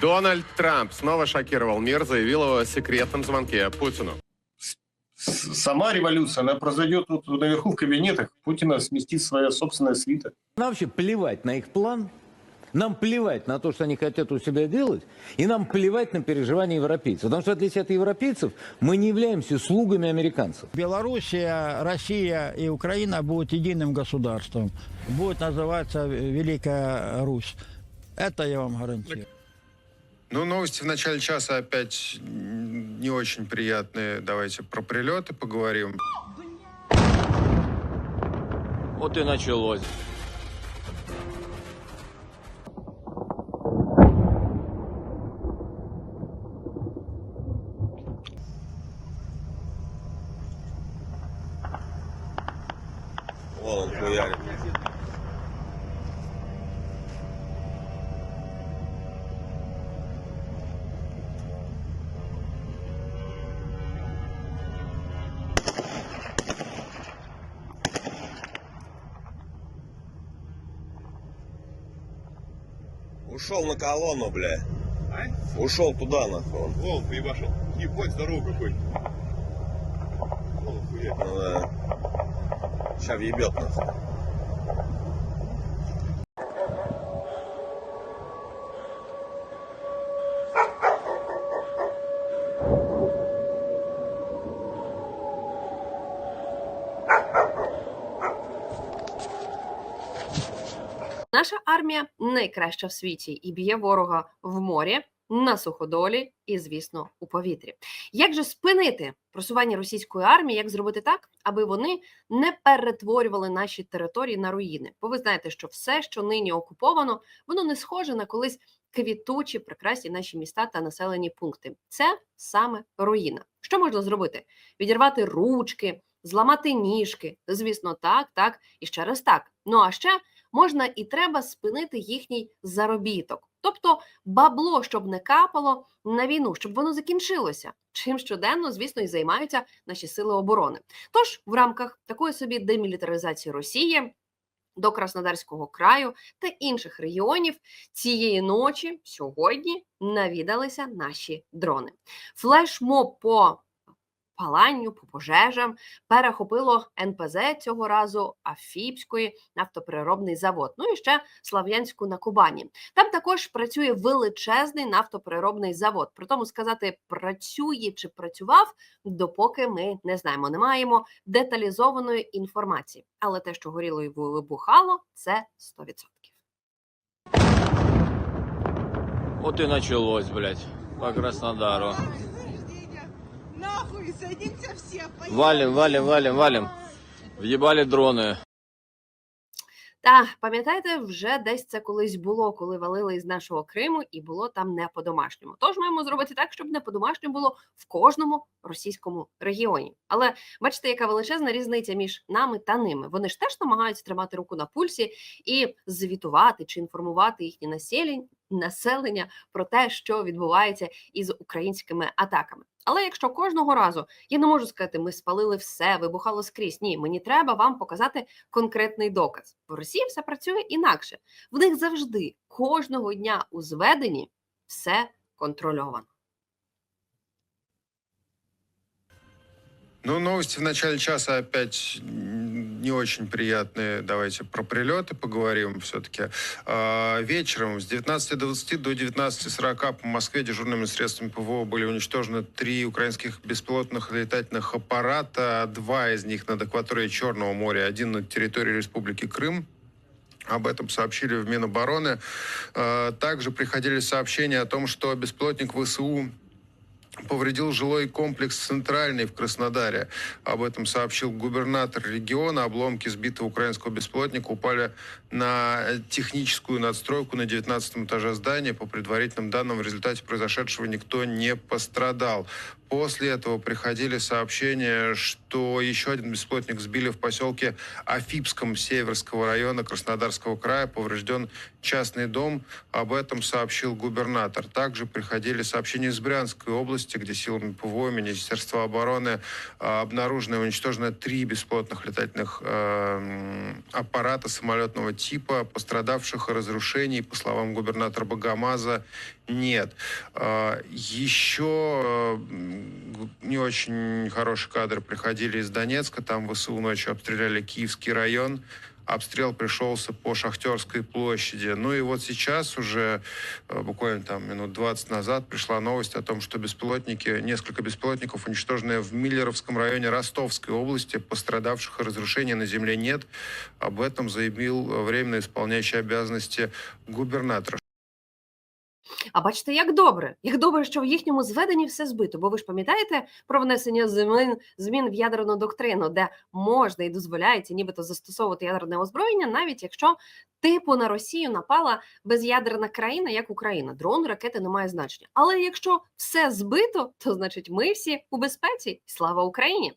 Дональд Трамп снова шокировал мир, заявил о секретном звонке Путину. Сама революция, она произойдет тут наверху в кабинетах. Путина сместит своя собственная свита. Нам вообще плевать на их план, нам плевать на то, что они хотят у себя делать, и нам плевать на переживания европейцев. Потому что, в отличие от европейцев, мы не являемся слугами американцев. Белоруссия, Россия и Украина будут единым государством. Будет называться Великая Русь. Это я вам гарантирую. Ну, новости в начале часа опять не очень приятные. Давайте про прилеты поговорим. Вот и началось. Вон он Ушел на колонну, бля. Ушел туда, нахуй. он. Вон, поебашил. Ебать, здорово какой. Хуя. Ну да. Сейчас въебет нахуй. Наша армія найкраща в світі і б'є ворога в морі, на суходолі і, звісно, у повітрі. Як же спинити просування російської армії? Як зробити так, аби вони не перетворювали наші території на руїни? Бо ви знаєте, що все, що нині окуповано, воно не схоже на колись квітучі, прекрасні наші міста та населені пункти. Це саме руїна. Що можна зробити? Відірвати ручки, зламати ніжки. Звісно, так, так і ще раз так. Ну а ще можна і треба спинити їхній заробіток, тобто бабло, щоб не капало на війну, щоб воно закінчилося. Чим щоденно, звісно, і займаються наші сили оборони. Тож в рамках такої собі демілітаризації Росії. До Краснодарського краю та інших регіонів цієї ночі сьогодні навідалися наші дрони. Флешмоб по паланню, по пожежам перехопило НПЗ цього разу Афіпської нафтопереробний завод. Ну і ще Слав'янську на Кубані. Там також працює величезний нафтопереробний завод. При тому сказати, працює чи працював, допоки ми не знаємо. Не маємо деталізованої інформації. Але те, що горіло і вибухало, це 100%. Вот и началось, блядь, по Краснодару. Нахуй, садимся все, поехали. Валим, валим, валим, валим. Въебали дроны. Та пам'ятаєте, вже десь це колись було, коли валили із нашого Криму, і було там не по-домашньому. Тож маємо зробити так, щоб не по-домашньому було в кожному російському регіоні. Але бачите, яка величезна різниця між нами та ними. Вони ж теж намагаються тримати руку на пульсі і звітувати чи інформувати населення, населення про те, що відбувається із українськими атаками. Але якщо кожного разу я не можу сказати, ми спалили все, вибухало скрізь. Ні, мені треба вам показати конкретний доказ. В Росії все працює інакше. В них завжди кожного дня у зведенні все контрольовано. Ну, новости в начале часа опять не очень приятные. Давайте про прилеты поговорим все-таки. вечером с 19.20 до 19.40 по Москве дежурными средствами ПВО были уничтожены три украинских беспилотных летательных аппарата. Два из них над акваторией Черного моря, один над территорией Республики Крым. Об этом сообщили в Минобороны. Э, Также приходили сообщения о том, что беспилотник ВСУ повредил жилой комплекс «Центральный» в Краснодаре. Об этом сообщил губернатор региона. Обломки сбитого украинского беспилотника упали на техническую надстройку на 19 этаже здания. По предварительным данным, в результате произошедшего никто не пострадал. После этого приходили сообщения, что еще один беспилотник сбили в поселке Афипском Северского района Краснодарского края. Поврежден частный дом. Об этом сообщил губернатор. Также приходили сообщения из Брянской области, где силами ПВО Министерства обороны а, обнаружено и уничтожено три беспилотных летательных э, аппарата самолетного типа, пострадавших разрушений, по словам губернатора Багамаза, Нет. А, Еще э, не очень хорошие кадры приходили из Донецка. Там ВСУ ночью обстреляли Киевский район. Обстрел пришелся по Шахтерской площади. Ну и вот сейчас уже, э, буквально там минут 20 назад, пришла новость о том, что беспилотники, несколько беспилотников, уничтоженные в Миллеровском районе Ростовской области, пострадавших и разрушений на земле нет. Об этом заявил временно исполняющий обязанности губернатора А бачите, як добре, як добре, що в їхньому зведенні все збито. Бо ви ж пам'ятаєте про внесення змін, змін в ядерну доктрину, де можна і дозволяється нібито застосовувати ядерне озброєння, навіть якщо типу на Росію напала без'ядерна країна, як Україна. Дрон, ракети не має значення. Але якщо все збито, то значить ми всі у безпеці. Слава Україні!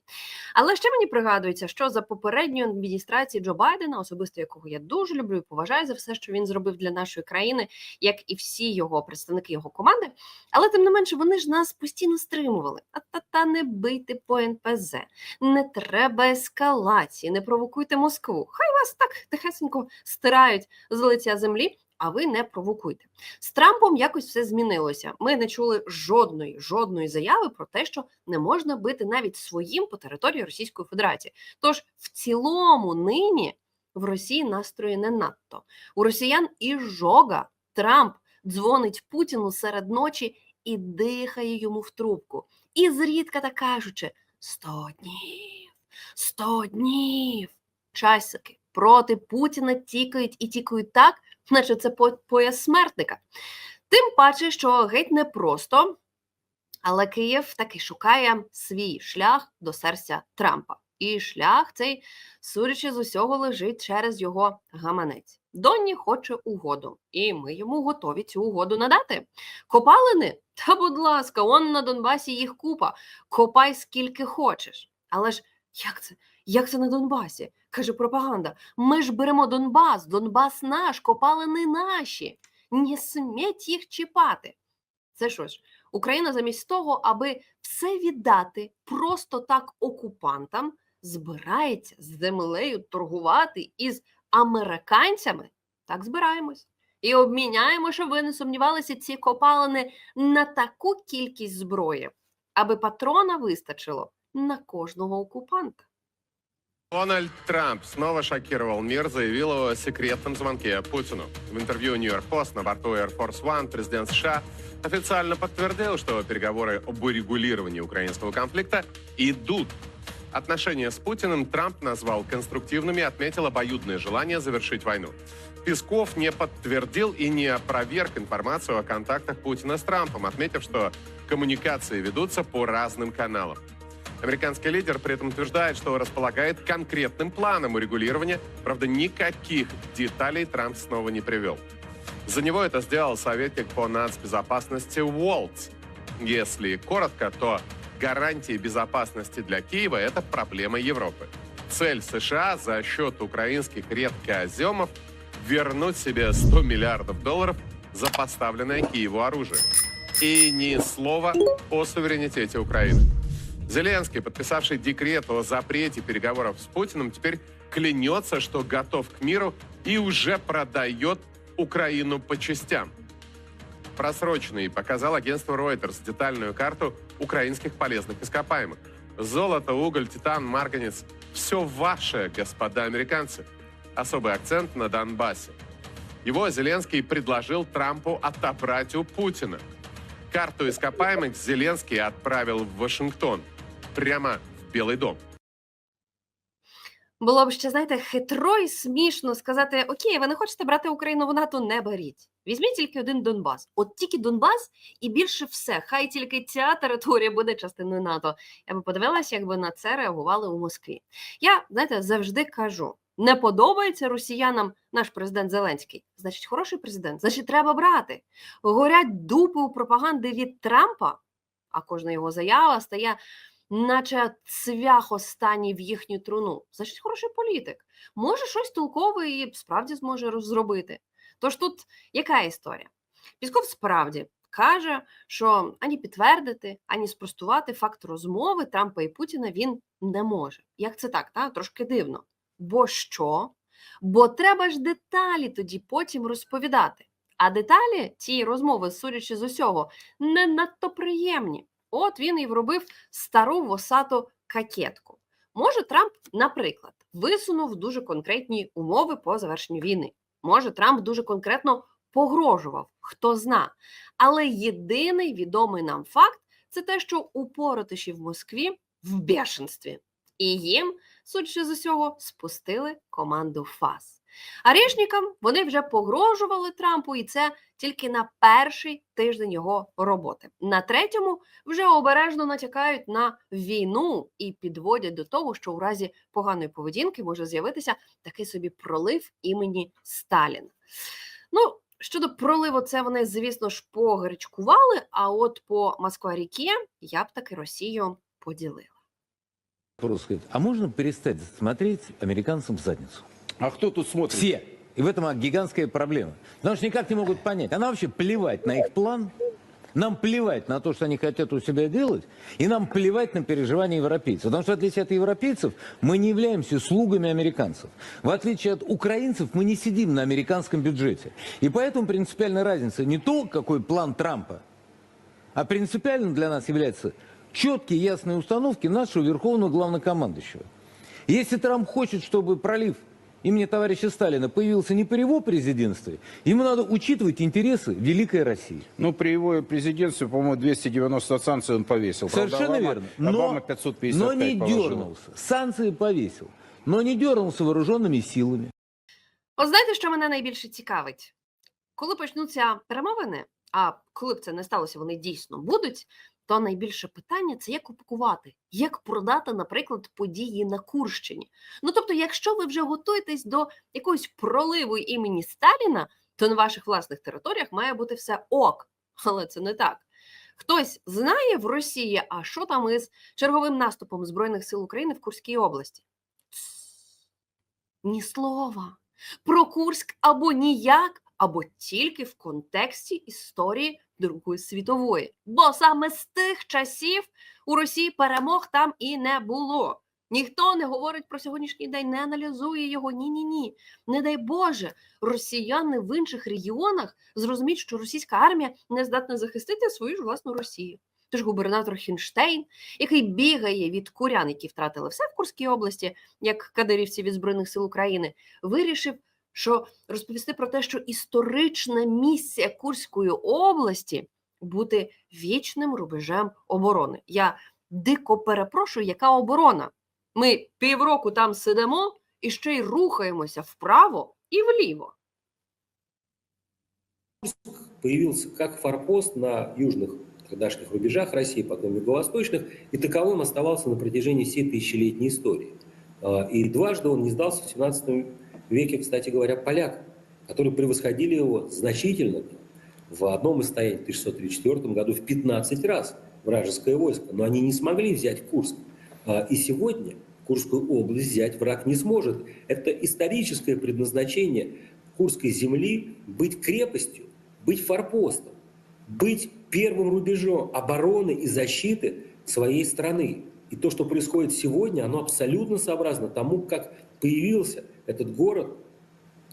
Але ще мені пригадується, що за попередньої адміністрації Джо Байдена, особисто якого я дуже люблю і поважаю за все, що він зробив для нашої країни, як і всі його представники його команди. Але тим не менше, вони ж нас постійно стримували. Та-та-та, не бийте по НПЗ, не треба ескалації, не провокуйте Москву. Хай вас так тихесенько стирають з лиця землі. А ви не провокуйте з Трампом. Якось все змінилося. Ми не чули жодної жодної заяви про те, що не можна бити навіть своїм по території Російської Федерації. Тож в цілому нині в Росії настрої не надто. У росіян і жога Трамп дзвонить Путіну серед ночі і дихає йому в трубку. І зрідка так кажучи: сто днів, сто днів. Часики проти Путіна тікають і тікають так, наче це по- пояс смертника. Тим паче, що геть непросто, але Київ таки шукає свій шлях до серця Трампа. І шлях цей, судячи з усього, лежить через його гаманець. Донні хоче угоду, і ми йому готові цю угоду надати. Копалини? Та, будь ласка, он на Донбасі їх купа. Копай скільки хочеш. Але ж як це? Як це на Донбасі? каже пропаганда. Ми ж беремо Донбас, Донбас наш, копалини наші. Не сметь їх чіпати. Це що ж, Україна замість того, аби все віддати просто так окупантам, збирається з землею торгувати із американцями. Так збираємось. І обміняємо, щоб ви не сомнівалися, ці копалини на таку кількість зброї, аби патрона вистачило на кожного окупанта. Дональд Трамп снова шокировал мир, заявил о секретном звонке Путину. В интервью Нью-Йорк Пост на борту Air Force One президент США официально подтвердил, что переговоры об урегулировании украинского конфликта идут. Отношения с Путиным Трамп назвал конструктивными отметил обоюдное желание завершить войну. Песков не подтвердил и не опроверг информацию о контактах Путина с Трампом, отметив, что коммуникации ведутся по разным каналам. Американский лидер при этом утверждает, что располагает конкретным планом урегулирования, правда, никаких деталей Трамп снова не привел. За него это сделал советник по нацбезопасности Уолтс. Если коротко, то гарантии безопасности для Киева – это проблема Европы. Цель США за счет украинских редкоземов – вернуть себе 100 миллиардов долларов за поставленное Киеву оружие. И ни слова о суверенитете Украины. Зеленский, подписавший декрет о запрете переговоров с Путиным, теперь клянется, что готов к миру и уже продает Украину по частям. Просроченный показал агентство Reuters детальную карту украинских полезных ископаемых. Золото, уголь, титан, марганец – все ваше, господа американцы. Особый акцент на Донбассе. Его Зеленский предложил Трампу отобрать у Путина. Карту ископаемых Зеленский отправил в Вашингтон, прямо в Белый дом. Було б ще, знаєте, хитро і смішно сказати: Окей, ви не хочете брати Україну в НАТО, не беріть. Візьміть тільки один Донбас. От тільки Донбас і більше все. Хай тільки ця територія буде частиною НАТО. Я би подивилася, якби на це реагували у Москві. Я знаєте, завжди кажу: не подобається росіянам наш президент Зеленський. Значить, хороший президент, значить, треба брати. Горять дупи у пропаганди від Трампа, а кожна його заява стає наче цвях останній в їхню труну. Значить, хороший політик. Може, щось толкове і справді зможе зробити. Тож тут яка історія? Пісков справді каже, що ані підтвердити, ані спростувати факт розмови Трампа і Путіна він не може. Як це так? Та? Трошки дивно. Бо що? Бо треба ж деталі тоді потім розповідати. А деталі цієї розмови, судячи з усього, не надто приємні. От він і вробив стару восату какетку. Може, Трамп, наприклад, висунув дуже конкретні умови по завершенню війни. Може, Трамп дуже конкретно погрожував, хто зна. Але єдиний відомий нам факт це те, що упоротиші в Москві в бешенстві. І їм, судячи з усього, спустили команду ФАС. Арішникам вони вже погрожували Трампу, і це тільки на перший тиждень його роботи. На третьому вже обережно натякають на війну і підводять до того, що у разі поганої поведінки може з'явитися такий собі пролив імені Сталіна. Ну, щодо проливу, це вони, звісно ж, погарячкували. А от по Москва-ріки я б таки Росію поділила. Просто а можно перестать смотреть американцам в задницу? А кто тут смотрит? Все. И в этом гигантская проблема. Потому что никак не могут понять. Она вообще плевать на их план, нам плевать на то, что они хотят у себя делать, и нам плевать на переживания европейцев. Потому что, в отличие от европейцев, мы не являемся слугами американцев. В отличие от украинцев, мы не сидим на американском бюджете. И поэтому принципиальная разница не то, какой план Трампа, а принципиально для нас является четкие ясные установки нашего верховного главнокомандующего. Если Трамп хочет, чтобы пролив имени товарища Сталина появился не при его президентстве, ему надо учитывать интересы Великой России. Ну, при его президентстве, по-моему, 290 санкций он повесил. Правда, Совершенно Обама- верно. Но, Обама 555 но не положил. дернулся. Санкции повесил. Но не дернулся вооруженными силами. От знаєте, що мене найбільше цікавить? Коли почнуться перемовини, а коли б це не сталося, вони дійсно будуть, то найбільше питання це як упакувати, як продати, наприклад, події на Курщині. Ну тобто, якщо ви вже готуєтесь до якогось проливу імені Сталіна, то на ваших власних територіях має бути все ок. Але це не так. Хтось знає в Росії, а що там із черговим наступом Збройних сил України в Курській області? Ні слова. Про Курськ або ніяк, або тільки в контексті історії Другої світової. Бо саме з тих часів у Росії перемог там і не було. Ніхто не говорить про сьогоднішній день, не аналізує його. Ні, ні, ні. Не дай Боже, росіяни в інших регіонах зрозуміють, що російська армія не здатна захистити свою ж власну Росію. Тож губернатор Хінштейн, який бігає від курян, які втратили все в Курській області, як кадирівці від Збройних сил України, вирішив, що розповісти про те, що історична місія Курської області бути вічним рубежем оборони. Я дико перепрошую, яка оборона? Ми півроку там сидимо і ще й рухаємося вправо і вліво. появился как форпост на южных тогдашних рубежах России, потом юго-восточных, и таковым оставался на протяжении всей тысячелетней истории. А, И дважды он не сдался в 17 веке, кстати говоря, полякам, которые превосходили его значительно. В одном из стояний в 1634 году в 15 раз вражеское войско, но они не смогли взять Курск. А, И сегодня Курскую область взять враг не сможет. Это историческое предназначение Курской земли быть крепостью, быть форпостом, быть первым рубежом обороны и защиты своей страны. И то, что происходит сегодня, оно абсолютно сообразно тому, как появился этот город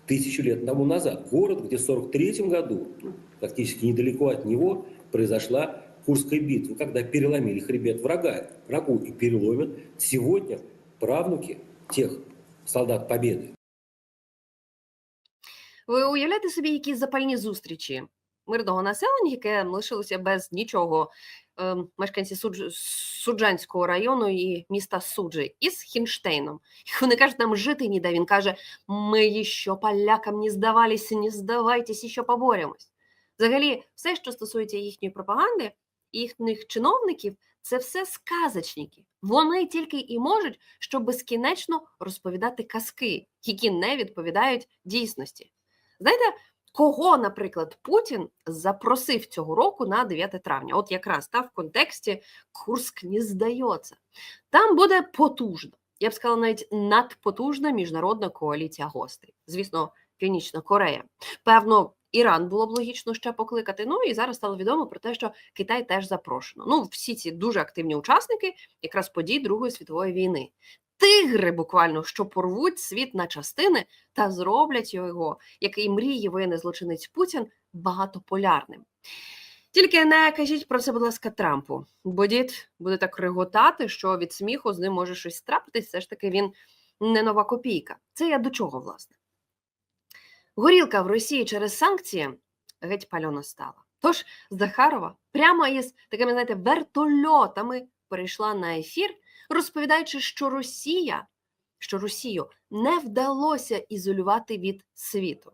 тысячу лет тому назад. Город, где в 43 году, ну, практически недалеко от него, произошла Курская битва, когда переломили хребет врага, врагу и переломят сегодня правнуки тех солдат Победы, Ви уявляєте собі, які запальні зустрічі мирного населення, яке лишилося без нічого, ем, мешканці Судж... Суджанського району і міста Суджи із Хінштейном. Вони кажуть, нам жити ніде. Він каже: ми ще полякам не здавалися, не здавайтесь, ще поборемось. Взагалі, все, що стосується їхньої пропаганди, їхніх чиновників, це все сказочники. Вони тільки і можуть, що безкінечно розповідати казки, які не відповідають дійсності. Знаєте, кого, наприклад, Путін запросив цього року на 9 травня? От якраз та в контексті Курск не здається. Там буде потужна, я б сказала, навіть надпотужна міжнародна коаліція гостей. Звісно, Північна Корея. Певно, Іран було б логічно ще покликати. Ну і зараз стало відомо про те, що Китай теж запрошено. Ну, всі ці дуже активні учасники якраз подій Другої світової війни. Тигри, буквально, що порвуть світ на частини та зроблять його, який мріє воєнний злочинець Путін, багатополярним. Тільки не кажіть про це, будь ласка, Трампу, бо дід буде так реготати, що від сміху з ним може щось трапитись. Все ж таки він не нова копійка. Це я до чого, власне? Горілка в Росії через санкції геть пальона стала. Тож Захарова прямо із такими, знаєте, вертольотами перейшла на ефір, розповідаючи, що Росія, що Росію не вдалося ізолювати від світу.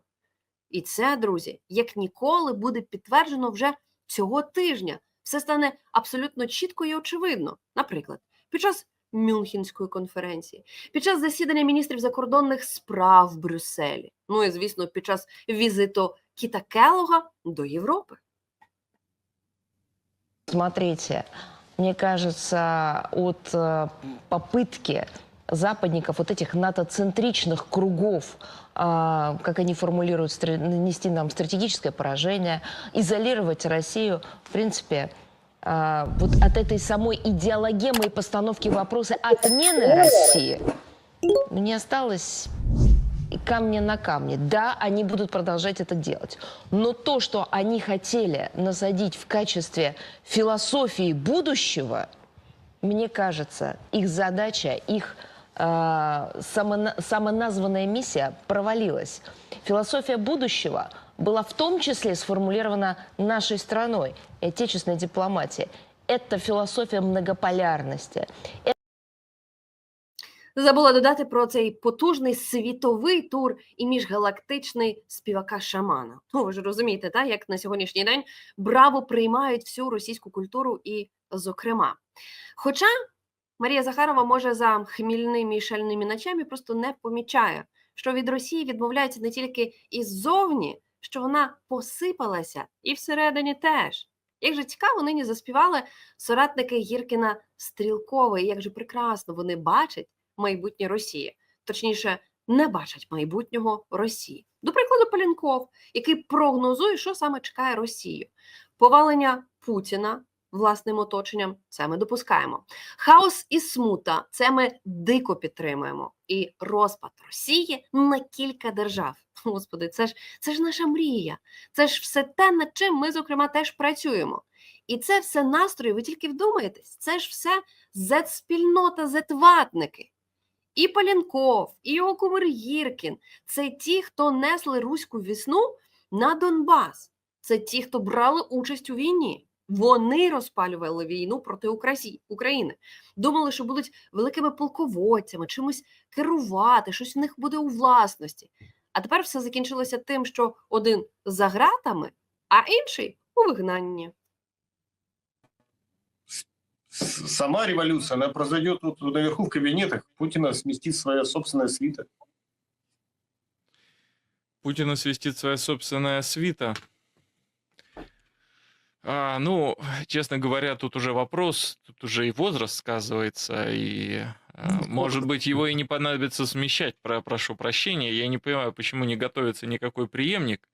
І це, друзі, як ніколи буде підтверджено вже цього тижня. Все стане абсолютно чітко і очевидно. Наприклад, під час Мюнхенської конференції, під час засідання міністрів закордонних справ в Брюсселі. Ну і звісно, під час візиту Кіта Келога до Європи. Смотрите, мне кажется, от э, попытки западников, вот этих НАТО-центричных кругов, а, как они формулируют, нанести нам стратегическое поражение, изолировать Россию, в принципе, а, вот от этой самой идеологемы и постановки вопроса отмены России не осталось и камня на камне. Да, они будут продолжать это делать. Но то, что они хотели насадить в качестве философии будущего, мне кажется, их задача, их э, самона- самоназванная миссия провалилась. Философия будущего была в том числе сформулирована нашей страной и отечественной дипломатией. Это философия многополярности. Забула додати про цей потужний світовий тур і міжгалактичний співака шамана. Ну, ви ж розумієте, та, як на сьогоднішній день браво приймають всю російську культуру і зокрема. Хоча Марія Захарова може за хмільними і шальними ночами просто не помічає, що від Росії відмовляються не тільки іззовні, що вона посипалася, і всередині теж. Як же цікаво, нині заспівали соратники Гіркіна Стрілкова, і як же прекрасно вони бачать майбутнє Росії, точніше, не бачать майбутнього Росії. До прикладу, Палінков, який прогнозує, що саме чекає Росію. Повалення Путіна власним оточенням це ми допускаємо. Хаос і смута це ми дико підтримуємо. І розпад Росії на кілька держав. Господи, це ж це ж наша мрія. Це ж все те, над чим ми, зокрема, теж працюємо. І це все настрої, ви тільки вдумаєтесь, це ж все зет-спільнота, зет-ватники. І Палінков, і його кумир Гіркін це ті, хто несли руську вісну на Донбас. Це ті, хто брали участь у війні. Вони розпалювали війну проти України. Думали, що будуть великими полководцями, чимось керувати, щось в них буде у власності. А тепер все закінчилося тим, що один за ґратами, а інший у вигнанні. Сама революция, она произойдет тут наверху в кабинетах. Путина сместит своя собственная свита. Путина свистит своя собственная свита. А, ну, честно говоря, тут уже вопрос, тут уже и возраст сказывается, и, а, может быть, его и не понадобится смещать, про, прошу прощения. Я не понимаю, почему не готовится никакой преемник.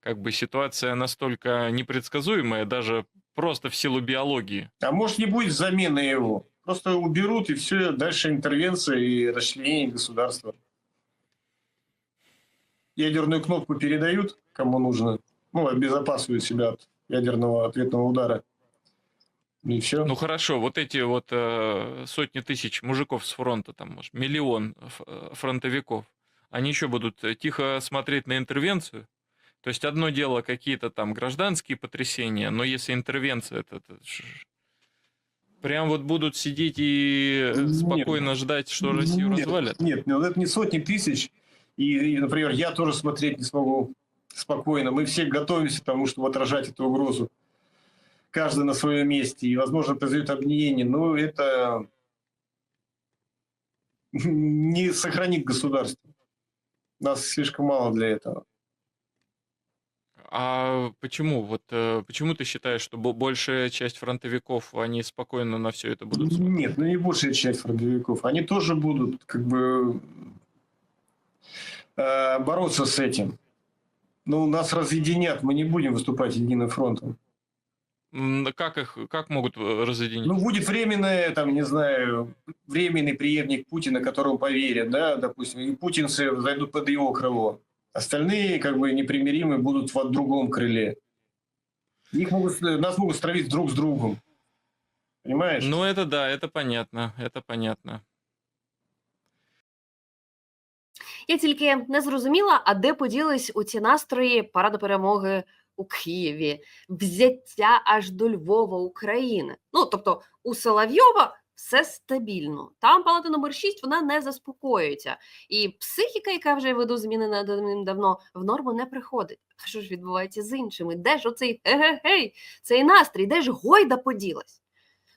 Как бы ситуация настолько непредсказуемая, даже просто в силу биологии. А может не будет замены его. Просто уберут и все, дальше интервенция и расчленение государства. Ядерную кнопку передают, кому нужно. Ну, обезопасивают себя от ядерного ответного удара. И все. Ну хорошо, вот эти вот э, сотни тысяч мужиков с фронта, там, может, миллион э, фронтовиков, они еще будут э, тихо смотреть на интервенцию? То есть одно дело какие-то там гражданские потрясения, но если интервенция, это, это прям вот будут сидеть и э, Нет. спокойно ждать, что Россию нет, развалят? Нет, ну, это не сотни тысяч. И, и, например, я тоже смотреть не смогу спокойно. Мы все готовимся к тому, чтобы отражать эту угрозу. Каждый на своем месте. И, возможно, произойдет объединение. Но это не сохранит государство. Нас слишком мало для этого. А почему? Вот э, почему ты считаешь, что бо- большая часть фронтовиков, они спокойно на все это будут смотреть? Нет, ну не большая часть фронтовиков. Они тоже будут как бы э, бороться с этим. Но нас разъединят, мы не будем выступать единым фронтом. Как их, как могут э, разъединить? Ну, будет временное, там, не знаю, временный преемник Путина, которому поверят, да, допустим, и путинцы зайдут под его крыло. Остальные, как бы, непримиримые будут в другом крыле. Их могут, нас могут стравить друг с другом. Понимаешь? Ну, это да, это понятно, это понятно. Я тільки не зрозуміла, а де поділись у ці настрої параду перемоги у Києві, взяття аж до Львова України. Ну тобто у Соловйова все стабільно. Там палата номер 6 вона не заспокоюється. І психіка, яка вже веду змінена давним-давно, в норму не приходить. А що ж відбувається з іншими? Де ж оцей ге-ге-гей, цей настрій, де ж Гойда поділась?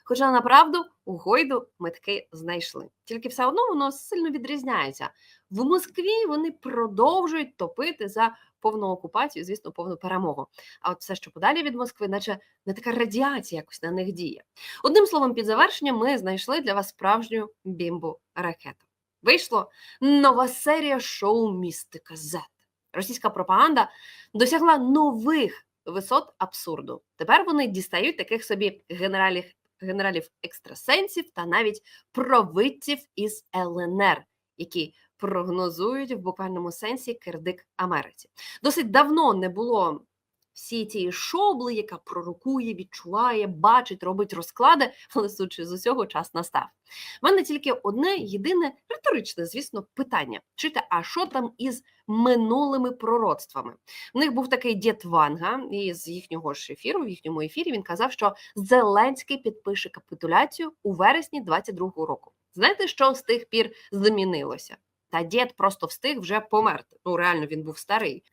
Хоча направду у Гойду ми таки знайшли. Тільки все одно воно сильно відрізняється. В Москві вони продовжують топити за повну окупацію, звісно, повну перемогу. А от все, що подалі від Москви, наче не така радіація якось на них діє. Одним словом, під завершення ми знайшли для вас справжню бімбу ракету. Вийшло нова серія шоу Містика Z. Російська пропаганда досягла нових висот абсурду. Тепер вони дістають таких собі генералів генералів екстрасенсів та навіть провидців із ЛНР, які прогнозують в буквальному сенсі кирдик Америці. Досить давно не було всі цієї шобли, яка пророкує, відчуває, бачить, робить розклади, але судячи з усього, час настав. У мене тільки одне єдине риторичне, звісно, питання: чуєте, а що там із минулими пророцтвами? У них був такий дід Ванга, з їхнього ж ефіру, в їхньому ефірі він казав, що Зеленський підпише капітуляцію у вересні 22-го року. Знаєте, що з тих пір змінилося? Та дід просто встиг вже померти. Ну реально він був старий.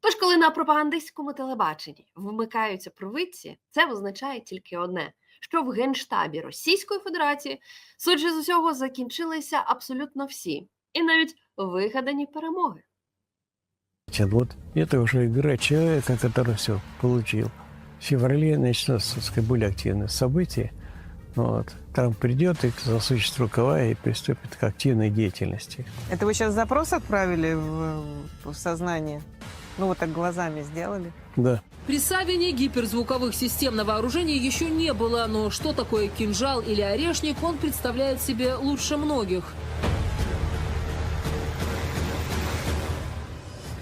Тож, коли на пропагандистському телебаченні вмикаються провидці, це означає тільки одне: що в генштабі Російської Федерації, судячи з усього, закінчилися абсолютно всі, і навіть вигадані перемоги. Вот это уже игра человека, который все получил. В феврале начнется так сказать, более активное событие. Вот. Трамп придет и засучит рукава и приступит к активной деятельности. Это вы сейчас запрос отправили в, в сознание? Ну, вот так глазами сделали? Да. При Савине гиперзвуковых систем на вооружении еще не было, но что такое кинжал или орешник, он представляет себе лучше многих.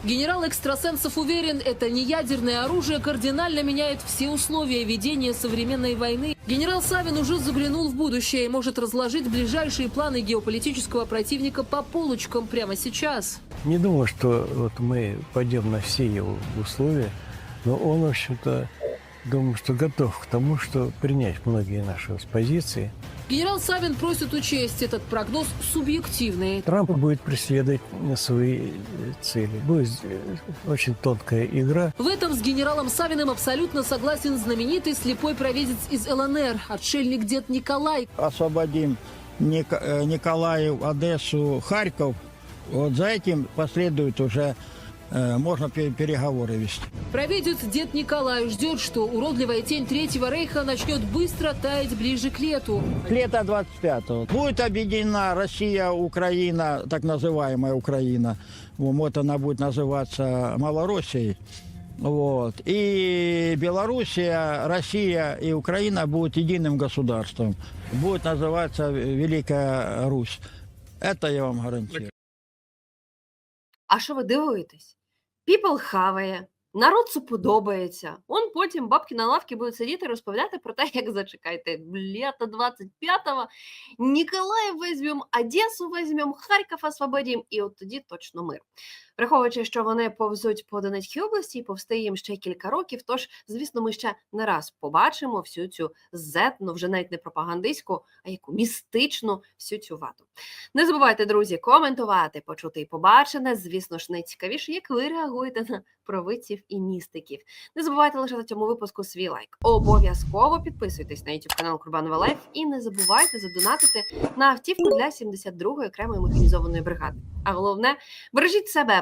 Генерал Экстрасенсов уверен, это не ядерное оружие кардинально меняет все условия ведения современной войны. Генерал Савин уже заглянул в будущее и может разложить ближайшие планы геополитического противника по полочкам прямо сейчас. Не думаю, что вот мы пойдем на все его условия, но он, в общем-то, думаю, что готов к тому, что принять многие наши позиции. Генерал Савин просит учесть этот прогноз субъективный. Трамп будет преследовать свои цели. Будет э, очень тонкая игра. В этом с генералом Савиным абсолютно согласен знаменитый слепой провидец из ЛНР, отшельник дед Николай. Освободим Ник- э, Николаев, Одессу, Харьков. Вот за этим последует уже, э, можно пе- переговоры вести. Провидец дед Николай ждет, что уродливая тень Третьего Рейха начнет быстро таять ближе к лету. Лето 25-го. Будет объединена Россия, Украина, так называемая Украина. Вот она будет называться Малороссией. Вот. И Белоруссия, Россия и Украина будут единым государством. Будет называться Великая Русь. Это я вам гарантирую. А що ви дивуєтесь? Піпл хаває, народ подобається. Он потім бабки на лавці будуть сидіти і розповідати про те, як зачекайте, лето 25-го, Ніколаїв візьмемо, Одесу візьмемо, Харків освободимо, і от тоді точно мир. Враховуючи, що вони повзуть по Донецькій області, і повсти їм ще кілька років. Тож, звісно, ми ще не раз побачимо всю цю зетну, вже навіть не пропагандистську, а яку містичну всю цю вату. Не забувайте, друзі, коментувати, почути і побачене. Звісно ж, найцікавіше, як ви реагуєте на провидців і містиків. Не забувайте лишати цьому випуску свій лайк. Обов'язково підписуйтесь на YouTube канал Курбанова Лайф і не забувайте задонатити на автівку для 72-ї окремої механізованої бригади. А головне, бережіть себе,